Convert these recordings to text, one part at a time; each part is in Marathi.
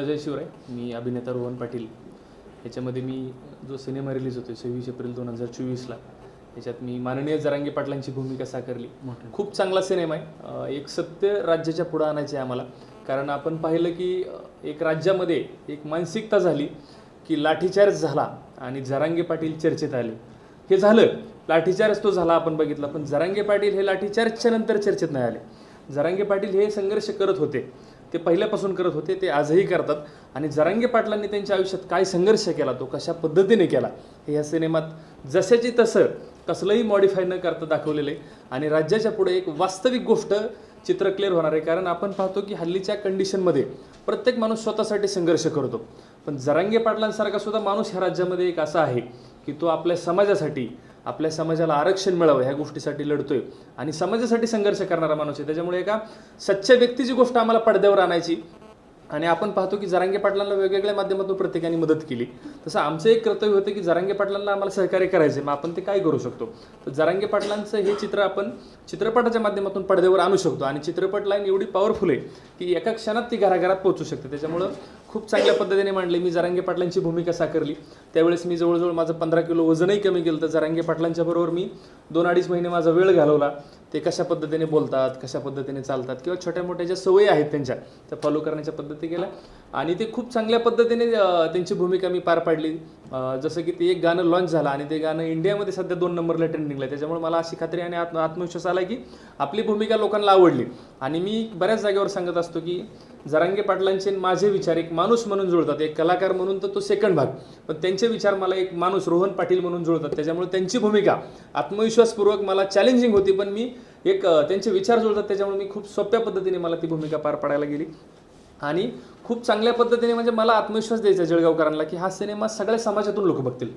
चॅनलला जय शिवराय मी अभिनेता रोहन पाटील. याच्यामध्ये मी जो सिनेमा रिलीज होतो सव्वीस एप्रिल दोन हजार चोवीसला याच्यात मी माननीय जरांगे पाटलांची भूमिका साकारली. खूप चांगला सिनेमा आहे. एक सत्य राज्याच्या पुढं आणायचे आहे आम्हाला. कारण आपण पाहिलं की एक राज्यामध्ये एक मानसिकता झाली की लाठीचार्ज झाला आणि जरांगे पाटील चर्चेत आले. हे झालं. लाठीचार्ज तो झाला आपण बघितला. पण जरांगे पाटील हे लाठीचार्जच्या नंतर चर्चेत नाही आले. जरांगे पाटील हे संघर्ष करत होते ते पहिल्यापासून करत होते ते आजही करतात. आणि जरांगे पाटलांनी त्यांच्या आयुष्यात काय संघर्ष केला तो कशा पद्धतीने केला हे या सिनेमात जशाची तसं कसलंही मॉडिफाय न करता दाखवलेलं आहे. आणि राज्याच्या पुढे एक वास्तविक गोष्ट चित्र क्लिअर होणार आहे कारण आपण पाहतो की हल्लीच्या कंडिशनमध्ये प्रत्येक माणूस स्वतःसाठी संघर्ष करतो. पण जरांगे पाटलांसारखा सुद्धा माणूस ह्या राज्यामध्ये एक असा आहे की तो आपल्या समाजासाठी आपल्या समाजाला आरक्षण मिळावं ह्या गोष्टीसाठी लढतोय. आणि समाजासाठी संघर्ष करणारा माणूस आहे. त्याच्यामुळे एका सच्च्या व्यक्तीची गोष्ट आम्हाला पडद्यावर आणायची. आणि आपण पाहतो की जरांगे पाटलांना वेगवेगळ्या माध्यमातून प्रत्येकाने मदत केली. तसं आमचं एक कर्तव्य होतं की जरांगे पाटलांना आम्हाला सहकार्य करायचे मग आपण ते काय करू शकतो? तर जरांगे पाटलांचं हे चित्र आपण चित्रपटाच्या माध्यमातून पडद्यावर आणू शकतो. आणि चित्रपट लाईन एवढी पॉवरफुल आहे की एका क्षणात ती घराघरात पोहोचू शकते. त्याच्यामुळं खूप चांगल्या पद्धतीने मांडले. मी जरांगे पाटलांची भूमिका साकारली. त्यावेळेस मी जवळजवळ माझं पंधरा किलो वजनही कमी केलं तर जरांगे पाटलांच्या बरोबर मी दोन अडीच महिने माझा वेळ घालवला. ते कशा पद्धतीने बोलतात कशा पद्धतीने चालतात किंवा छोट्या मोठ्या ज्या सवयी आहेत त्यांच्या त्या फॉलो करण्याच्या पद्धती केल्या. आणि ते खूप चांगल्या पद्धतीने त्यांची भूमिका मी पार पाडली. जसं की ते एक गाणं लॉन्च झालं आणि ते गाणं इंडियामध्ये सध्या दोन नंबरला ट्रेंडिंगला आहे. त्याच्यामुळे मला अशी खात्री आणि आत्म आत्मविश्वास आला की आपली भूमिका लोकांना आवडली. आणि मी बऱ्याच जागेवर सांगत असतो की जरांगे पाटलांचे माझे विचार एक माणूस म्हणून जुळतात. एक कलाकार म्हणून तर तो सेकंड भाग. पण त्यांचे विचार मला एक माणूस रोहन पाटील म्हणून जुळतात. त्याच्यामुळे त्यांची भूमिका आत्मविश्वासपूर्वक मला चॅलेंजिंग होती पण मी एक त्यांचे विचार जुळतात. त्याच्यामुळे मी खूप सोप्या पद्धतीने मला ती भूमिका पार पाडायला गेली. आणि खूप चांगल्या पद्धतीने म्हणजे मला आत्मविश्वास द्यायचा जळगावकरांना की हा सिनेमा सगळ्या समाजातून लोक बघतील.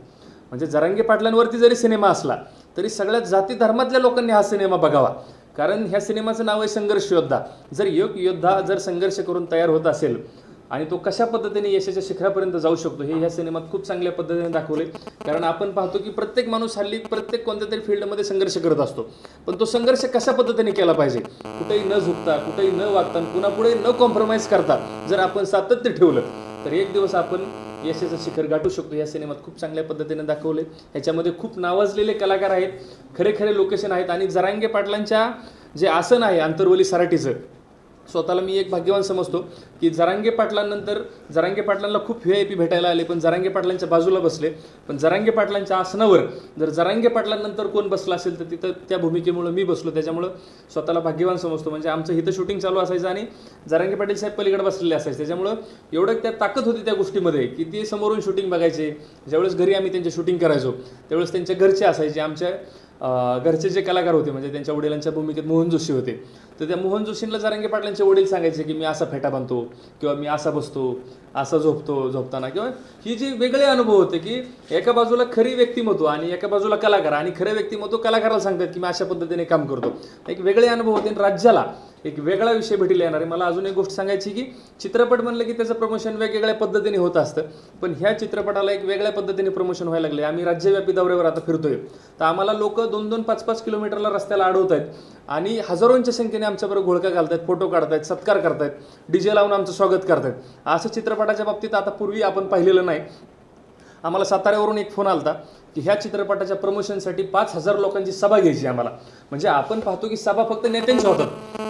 म्हणजे जरांगे पाटलांवरती जरी सिनेमा असला तरी सगळ्या जाती धर्मातल्या लोकांनी हा सिनेमा बघावा. कारण ह्या सिनेमाचं नाव आहे संघर्ष योद्धा. जर योग योद्धा जर संघर्ष करून तयार होत असेल आणि तो कशा पद्धतीने यशाच्या शिखरापर्यंत जाऊ शकतो हे ह्या सिनेमात खूप चांगल्या पद्धतीने दाखवले कारण आपण पाहतो की प्रत्येक माणूस हल्ली प्रत्येक कोणत्या तरी फील्डमध्ये संघर्ष करत असतो. पण तो संघर्ष कशा पद्धतीने केला पाहिजे? कुठेही न झुकता कुठेही न वागता कुणापुढे न कॉम्प्रोमाइज करता जर आपण सातत्य ठेवलं तर एक दिवस आपण यशाचं शिखर गाठू शकतो. या सिनेमात खूप चांगल्या पद्धतीने दाखवले ह्याच्यामध्ये खूप नावाजलेले कलाकार आहेत. खरे खरे लोकेशन आहेत. आणि जरांगे पाटलांच्या जे आसन आहे आंतरवली सराटीचं स्वतःला मी एक भाग्यवान समजतो की जरांगे पाटलांनंतर जरांगे पाटलांना खूप व्ही आय पी भेटायला आले पण जरांगे पाटलांच्या बाजूला बसले. पण जरांगे पाटलांच्या आसनावर जर जरांगे पाटलांनंतर कोण बसला असेल तर तिथं त्या भूमिकेमुळं मी बसलो. त्याच्यामुळं स्वतःला भाग्यवान समजतो. म्हणजे आमचं इथं शूटिंग चालू असायचं आणि जरांगे पाटील साहेब पलीकडे बसलेले असायचे. त्याच्यामुळं एवढं त्या ताकद होती त्या गोष्टीमध्ये की ते समोरून शूटिंग बघायचे. ज्यावेळेस घरी आम्ही त्यांचे शूटिंग करायचो त्यावेळेस त्यांच्या घरचे असायचे. आमच्या घरचे जे कलाकार होते म्हणजे त्यांच्या वडिलांच्या भूमिकेत मोहन जोशी होते. तर त्या मोहन जोशींना जरांगे पाटलांचे वडील सांगायचे की मी असा फेटा बांधतो किंवा मी असा बसतो असा झोपतो झोपताना. किंवा ही जी वेगळे अनुभव होते की एका बाजूला खरी व्यक्तिमत्व आणि एका बाजूला कलाकार आणि खरे व्यक्तिमत्व कलाकाराला सांगतात की मी अशा पद्धतीने काम करतो. एक वेगळे अनुभव होते आणि राज्याला एक वेगळा विषय भेटीला येणार आहे. मला अजून एक गोष्ट सांगायची की चित्रपट म्हणलं की त्याचं प्रमोशन वेगवेगळ्या पद्धतीने होत असतं. पण ह्या चित्रपटाला एक वेगळ्या पद्धतीने प्रमोशन व्हायला लागले आम्ही राज्यव्यापी दौऱ्यावर आता फिरतोय. तर आम्हाला लोक दोन दोन पाच पाच किलोमीटरला रस्त्याला अडवत आहेत आणि हजारोंच्या संख्येने आमच्याबरोबर घोळका घालतात फोटो काढतायत सत्कार करतायत डीजे लावून आमचं स्वागत करतायत. असं चित्रपटाच्या बाबतीत आता पूर्वी आपण पाहिलेलं नाही. आम्हाला साताऱ्यावरून एक फोन आला होता की ह्या चित्रपटाच्या प्रमोशनसाठी पाच हजार लोकांची सभा घ्यायची आम्हाला. म्हणजे आपण पाहतो की सभा फक्त नेत्यांच्या होतात.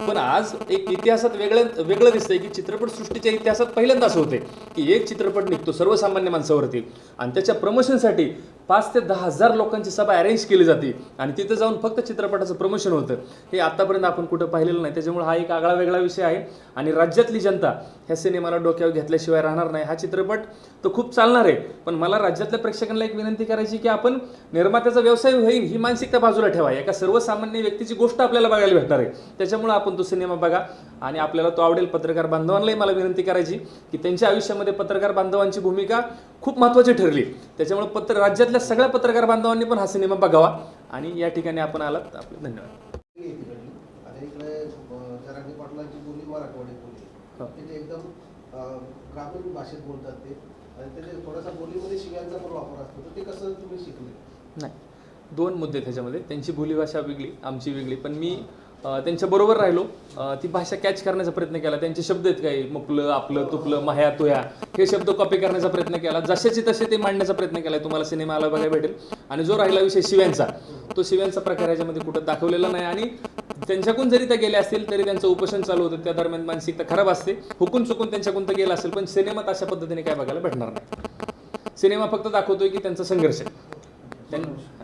पण आज एक इतिहासात वेगळं वेगळं दिसतंय की चित्रपटसृष्टीच्या इतिहासात पहिल्यांदा असं होते की एक चित्रपट निघतो सर्वसामान्य माणसावरती. आणि त्याच्या प्रमोशनसाठी पाच ते दहा हजार लोकांची सभा अरेंज केली जाते. आणि तिथं जाऊन फक्त चित्रपटाचं प्रमोशन होतं. हे आतापर्यंत आपण कुठं पाहिलेलं नाही. त्याच्यामुळे हा एक आगळा वेगळा विषय आहे. आणि राज्यातली जनता ह्या सिनेमाला डोक्यावर घेतल्याशिवाय राहणार नाही. हा चित्रपट तो खूप चालणार आहे. पण मला राज्यातल्या प्रेक्षकांना एक विनंती करायची की आपण निर्मात्याचा व्यवसाय होईल ही मानसिकता बाजूला ठेवा. एका सर्वसामान्य व्यक्तीची गोष्ट आपल्याला बघायला भेटणार आहे. त्याच्यामुळे आपण तो सिनेमा बघा. आणि आपल्याला तो आवडेल पत्रकार बांधवांनाही मला विनंती करायची की त्यांच्या आयुष्यामध्ये पत्रकार बांधवांची भूमिका खूप महत्त्वाची ठरली. त्याच्यामुळे पत्र राज्यातल्या सगळ्या पत्रकार बांधवांनी पण हा सिनेमा बघावा. आणि या ठिकाणी आपण आलात. आपले धन्यवाद. हो. एकदम ग्रामीण भाषेत बोलतात ते. आणि त्याचे थोडासा बोलीमध्ये शिव्यांचा पण वापर असतो. तर ते कसं तुम्ही शिकले? नाही. दोन मुद्दे त्याच्यामध्ये त्यांची बोलीभाषा वेगळी आमची वेगळी. पण मी त्यांच्याबरोबर राहिलो. ती भाषा कॅच करण्याचा प्रयत्न केला. त्यांचे शब्द आहेत काही. मुकलं आपलं तुपलं माह्या तुया. हे शब्द कॉपी करण्याचा प्रयत्न केला. जसेचे तसे ते मांडण्याचा प्रयत्न केला. तुम्हाला सिनेमाला बघायला भेटेल. आणि जो राहिला विषय शिव्यांचा तो शिव्यांचा प्रकार याच्यामध्ये कुठं दाखवलेला नाही. आणि त्यांच्याकडून जरी त्या गेल्या असतील तरी त्यांचं उपोषण चालू होतं. त्या दरम्यान मानसिकता खराब असते. हुकून चुकून त्यांच्याकडून तर गेला असेल पण सिनेमात अशा पद्धतीने काय बघायला भेटणार नाही. सिनेमा फक्त दाखवतोय की त्यांचा संघर्ष त्यांना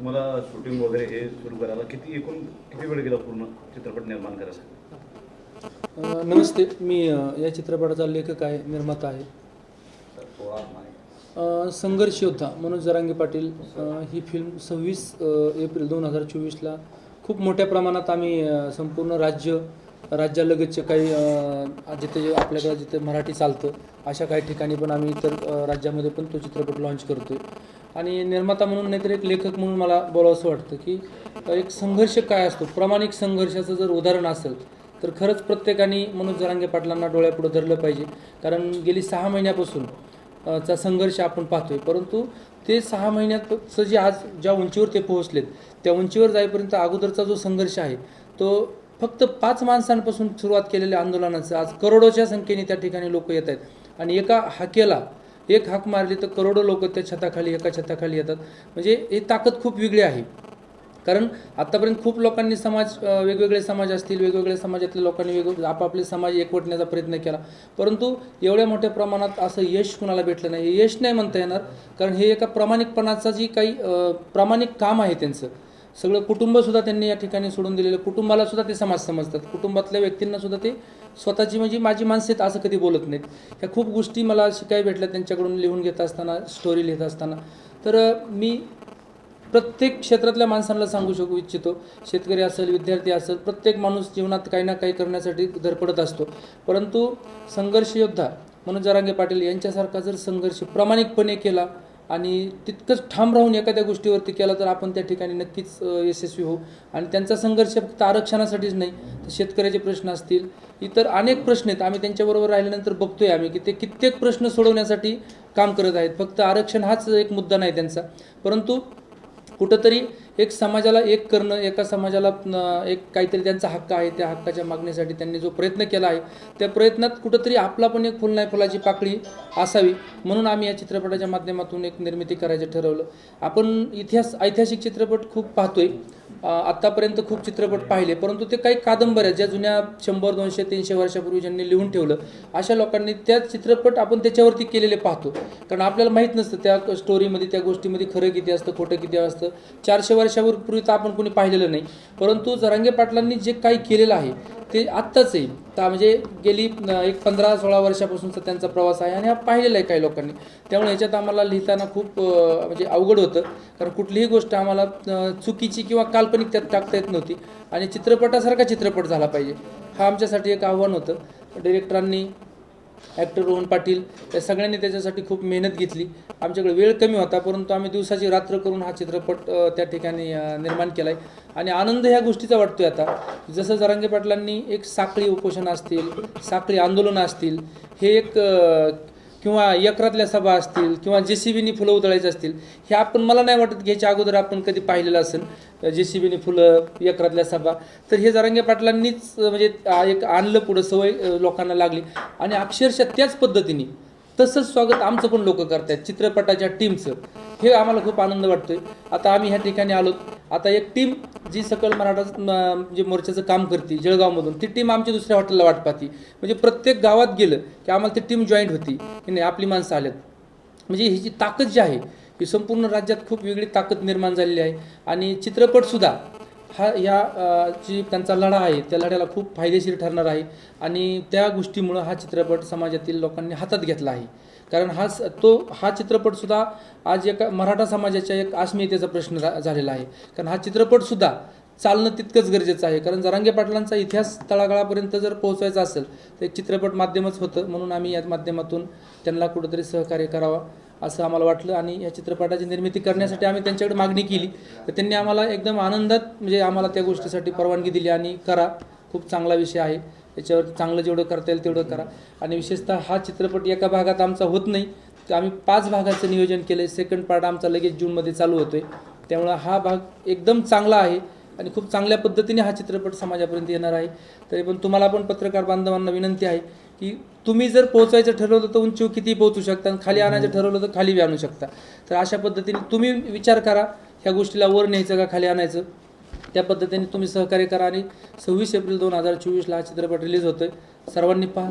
तुम्हाला शूटिंग वगैरे हे सुरू करायला किती एकूण किती वेळ गेला पूर्ण चित्रपट निर्माण करायला नमस्ते. मी या चित्रपटाचा लेखक आहे निर्माता आहे. संघर्ष योद्धा मनोज जरांगे पाटील. ही फिल्म सव्वीस एप्रिल दोन हजार चोवीसला खूप मोठ्या प्रमाणात आम्ही संपूर्ण राज्य राज्यालगतचे काही जिथे आपल्याकडे जिथे मराठी चालतं अशा काही ठिकाणी पण आम्ही इतर राज्यामध्ये पण तो चित्रपट लॉन्च करतो आहे आणि निर्माता म्हणून नाहीतर एक लेखक म्हणून मला बोलावंसं वाटतं की एक संघर्ष काय असतो? प्रामाणिक संघर्षाचं जर उदाहरण असेल तर खरंच प्रत्येकाने मनोज जरांगे पाटलांना डोळ्यापुढं धरलं पाहिजे. कारण गेली सहा महिन्यापासून चा संघर्ष आपण पाहतोय. परंतु ते सहा महिन्यातचं जे आज ज्या उंचीवर ते पोहोचलेत त्या उंचीवर जाईपर्यंत अगोदरचा जो संघर्ष आहे तो फक्त पाच माणसांपासून सुरुवात केलेल्या आंदोलनाचं आज करोडोच्या संख्येने त्या ठिकाणी लोक येत आहेत. आणि एका हाकेला एक हाक मारली तर करोडो लोक त्या छताखाली एका छताखाली येतात. म्हणजे ही ताकद खूप वेगळी आहे. कारण आतापर्यंत खूप लोकांनी समाज वेगवेगळे समाज असतील वेगवेगळ्या समाजातल्या लोकांनी वेगवेगळे आपापले समाज एकवटण्याचा प्रयत्न केला. परंतु एवढ्या मोठ्या प्रमाणात असं यश कुणाला भेटलं नाही. यश नाही म्हणता येणार. कारण हे एका प्रामाणिकपणाचं जी काही प्रामाणिक काम आहे त्यांचं. सगळं कुटुंबसुद्धा त्यांनी या ठिकाणी सोडून दिलेलं. कुटुंबालासुद्धा ते समाज समजतात. कुटुंबातल्या व्यक्तींनासुद्धा ते स्वतःची म्हणजे माझी माणसं आहेत असं कधी बोलत नाहीत. ह्या खूप गोष्टी मला शिकाय भेटल्या त्यांच्याकडून लिहून घेत असताना स्टोरी लिहित असताना. तर मी प्रत्येक क्षेत्रातल्या माणसांना सांगू शकू इच्छितो. शेतकरी असेल विद्यार्थी असेल प्रत्येक माणूस जीवनात काही ना काही करण्यासाठी धडपडत असतो. परंतु संघर्ष योद्धा मनोज जारांगे पाटील यांच्यासारखा जर संघर्ष प्रामाणिकपणे केला आणि तितकंच ठाम राहून एखाद्या गोष्टीवरती केला तर आपण त्या ठिकाणी नक्कीच यशस्वी होऊ. आणि त्यांचा संघर्ष फक्त आरक्षणासाठीच नाही तर शेतकऱ्याचे प्रश्न असतील. इतर अनेक प्रश्न आहेत. आम्ही त्यांच्याबरोबर राहिल्यानंतर बघतोय आम्ही की ते कित्येक प्रश्न सोडवण्यासाठी काम करत आहेत. फक्त आरक्षण हाच एक मुद्दा नाही त्यांचा. परंतु कुठंतरी एक समाजाला एक करणं एका समाजाला एक काहीतरी त्यांचा हक्क आहे त्या हक्काच्या मागणीसाठी त्यांनी जो प्रयत्न केला आहे त्या प्रयत्नात कुठंतरी आपला पण एक फुल नाही फुलाची पाकळी असावी म्हणून आम्ही या चित्रपटाच्या माध्यमातून एक निर्मिती करायचं ठरवलं. आपण इतिहास ऐतिहासिक चित्रपट खूप पाहतोय. आत्तापर्यंत खूप चित्रपट पाहिले परंतु ते काही कादंबऱ्या ज्या जुन्या शंभर दोनशे तीनशे वर्षापूर्वी ज्यांनी लिहून ठेवलं अशा लोकांनी त्या चित्रपट आपण त्याच्यावरती केलेले पाहतो. कारण आपल्याला माहीत नसतं त्या स्टोरीमध्ये त्या गोष्टीमध्ये खरं किती असतं खोटं किती असतं. चारशे वर्षापूर्वी तर आपण कोणी पाहिलेलं नाही. परंतु जरांगे पाटलांनी जे काही केलेलं आहे ते आत्ताच आहे. ता म्हणजे गेली एक पंधरा सोळा वर्षापासूनचा त्यांचा प्रवास आहे आणि हा पाहिलेला आहे काही लोकांनी. त्यामुळे ह्याच्यात आम्हाला लिहिताना खूप म्हणजे अवघड होतं. कारण कुठलीही गोष्ट आम्हाला चुकीची किंवा काल काल्पनिक त्यात टाकता येत नव्हती. आणि चित्रपटासारखा चित्रपट झाला पाहिजे. हा आमच्यासाठी एक आव्हान होतं. डिरेक्टरांनी ॲक्टर रोहन पाटील या सगळ्यांनी त्याच्यासाठी खूप मेहनत घेतली. आमच्याकडे वेळ कमी होता परंतु आम्ही दिवसाची रात्र करून हा चित्रपट त्या ठिकाणी निर्माण केला आहे आणि आनंद ह्या गोष्टीचा वाटतोय आता. जसं जरांगे पाटलांनी एक साखळी उपोषण असतील साखळी आंदोलनं असतील हे एक किंवा एकरातल्या सभा असतील किंवा जे सी बीनी फुलं उधळायची असतील हे आपण मला नाही वाटत घ्यायच्या अगोदर आपण कधी पाहिलेलं असेल जे सी बीनी फुलं एकरातल्या सभा. तर हे जरांगे पाटलांनीच म्हणजे एक आणलं पुढं सवय लोकांना लागली. आणि अक्षरशः त्याच पद्धतीने तसंच स्वागत आमचं पण लोक करतात चित्रपटाच्या टीमचं हे आम्हाला खूप आनंद वाटतोय. आता आम्ही ह्या ठिकाणी आलो. आता एक टीम जी सकल मराठा म्हणजे जे मोर्चाचं काम करते जळगावमधून ती टीम आमच्या दुसऱ्या हॉटेलला वाट पाहती. म्हणजे प्रत्येक गावात गेलं की आम्हाला ती टीम जॉईंट होती. की नाही आपली माणसं आल्यात. म्हणजे ही जी ताकद जी आहे ही संपूर्ण राज्यात खूप वेगळी ताकद निर्माण झालेली आहे. आणि चित्रपटसुद्धा हा या जी त्यांचा लढा आहे त्या लढ्याला खूप फायदेशीर ठरणार आहे. आणि त्या गोष्टीमुळं हा चित्रपट समाजातील लोकांनी हातात घेतला आहे. कारण हा स- तो हा चित्रपटसुद्धा आज एका मराठा समाजाच्या एक अस्मितेचा प्रश्न रा- झालेला आहे. कारण हा चित्रपटसुद्धा चालणं तितकंच गरजेचं आहे. कारण जरांगे पाटलांचा इतिहास तळागाळापर्यंत जर पोहोचवायचा असेल तर चित्रपट माध्यमच होतं. म्हणून आम्ही या माध्यमातून त्यांना कुठंतरी सहकार्य करावं. असं आम्हाला वाटलं आणि या चित्रपटाची निर्मिती करण्यासाठी आम्ही त्यांच्याकडे मागणी केली. तर त्यांनी आम्हाला एकदम आनंदात म्हणजे आम्हाला त्या गोष्टीसाठी परवानगी दिली आणि करा खूप चांगला विषय आहे. याच्यावर चांगलं जेवढं करता येईल तेवढं करा. आणि विशेषतः हा चित्रपट एका भागात आमचा होत नाही. तर आम्ही पाच भागाचं नियोजन केलं आहे सेकंड पार्ट आमचा लगेच जूनमध्ये चालू होतो आहे त्यामुळं हा भाग एकदम चांगला आहे आणि खूप चांगल्या पद्धतीने हा चित्रपट समाजापर्यंत येणार आहे. तरी पण तुम्हाला पण पत्रकार बांधवांना विनंती आहे की तुम्ही जर पोहोचायचं ठरवलं तर उंची किती पोहोचू शकता आणि खाली आणायचं ठरवलं तर खाली बी आणू शकता. तर अशा पद्धतीने तुम्ही विचार करा ह्या गोष्टीला वर न्यायचं का खाली आणायचं? त्या पद्धतीने तुम्ही सहकार्य करा आणि सव्वीस एप्रिल दोन हजार चोवीसला हा चित्रपट रिलीज होतोय. सर्वांनी पहा.